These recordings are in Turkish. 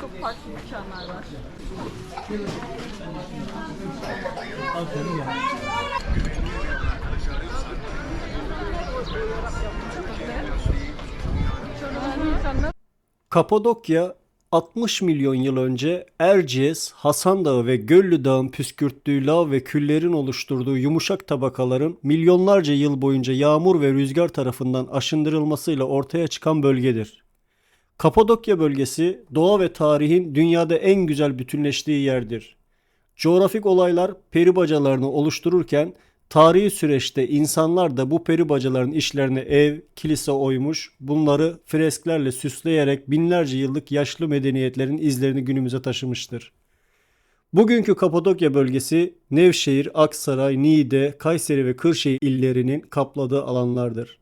Çok farklı dükkanlar var. Kapadokya 60 milyon yıl önce Erciyes, Hasan Dağı ve Göllü Dağı'nın püskürttüğü lav ve küllerin oluşturduğu yumuşak tabakaların milyonlarca yıl boyunca yağmur ve rüzgar tarafından aşındırılmasıyla ortaya çıkan bölgedir. Kapadokya bölgesi doğa ve tarihin dünyada en güzel bütünleştiği yerdir. Coğrafik olaylar peri bacalarını oluştururken tarihi süreçte insanlar da bu peri bacaların işlerine ev, kilise oymuş, bunları fresklerle süsleyerek binlerce yıllık yaşlı medeniyetlerin izlerini günümüze taşımıştır. Bugünkü Kapadokya bölgesi Nevşehir, Aksaray, Niğde, Kayseri ve Kırşehir illerinin kapladığı alanlardır.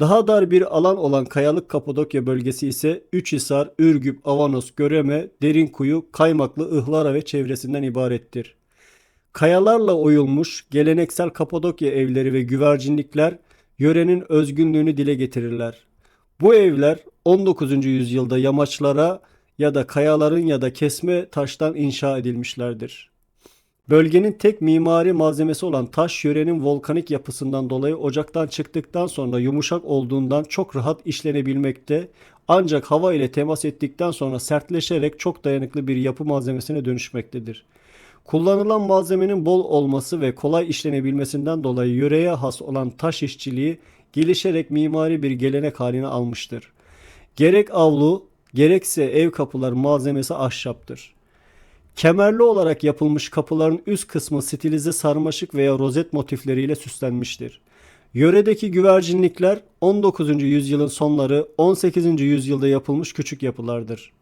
Daha dar bir alan olan Kayalık Kapadokya bölgesi ise Üçhisar, Ürgüp, Avanos, Göreme, Derinkuyu, Kaymaklı, Ihlara ve çevresinden ibarettir. Kayalarla oyulmuş geleneksel Kapadokya evleri ve güvercinlikler yörenin özgünlüğünü dile getirirler. Bu evler 19. yüzyılda yamaçlara ya da kayaların ya da kesme taştan inşa edilmişlerdir. Bölgenin tek mimari malzemesi olan taş yörenin volkanik yapısından dolayı ocaktan çıktıktan sonra yumuşak olduğundan çok rahat işlenebilmekte ancak hava ile temas ettikten sonra sertleşerek çok dayanıklı bir yapı malzemesine dönüşmektedir. Kullanılan malzemenin bol olması ve kolay işlenebilmesinden dolayı yöreye has olan taş işçiliği gelişerek mimari bir gelenek haline almıştır. Gerek avlu gerekse ev kapılar malzemesi ahşaptır. Kemerli olarak yapılmış kapıların üst kısmı stilize sarmaşık veya rozet motifleriyle süslenmiştir. Yöredeki güvercinlikler 19. yüzyılın sonları 18. yüzyılda yapılmış küçük yapılardır.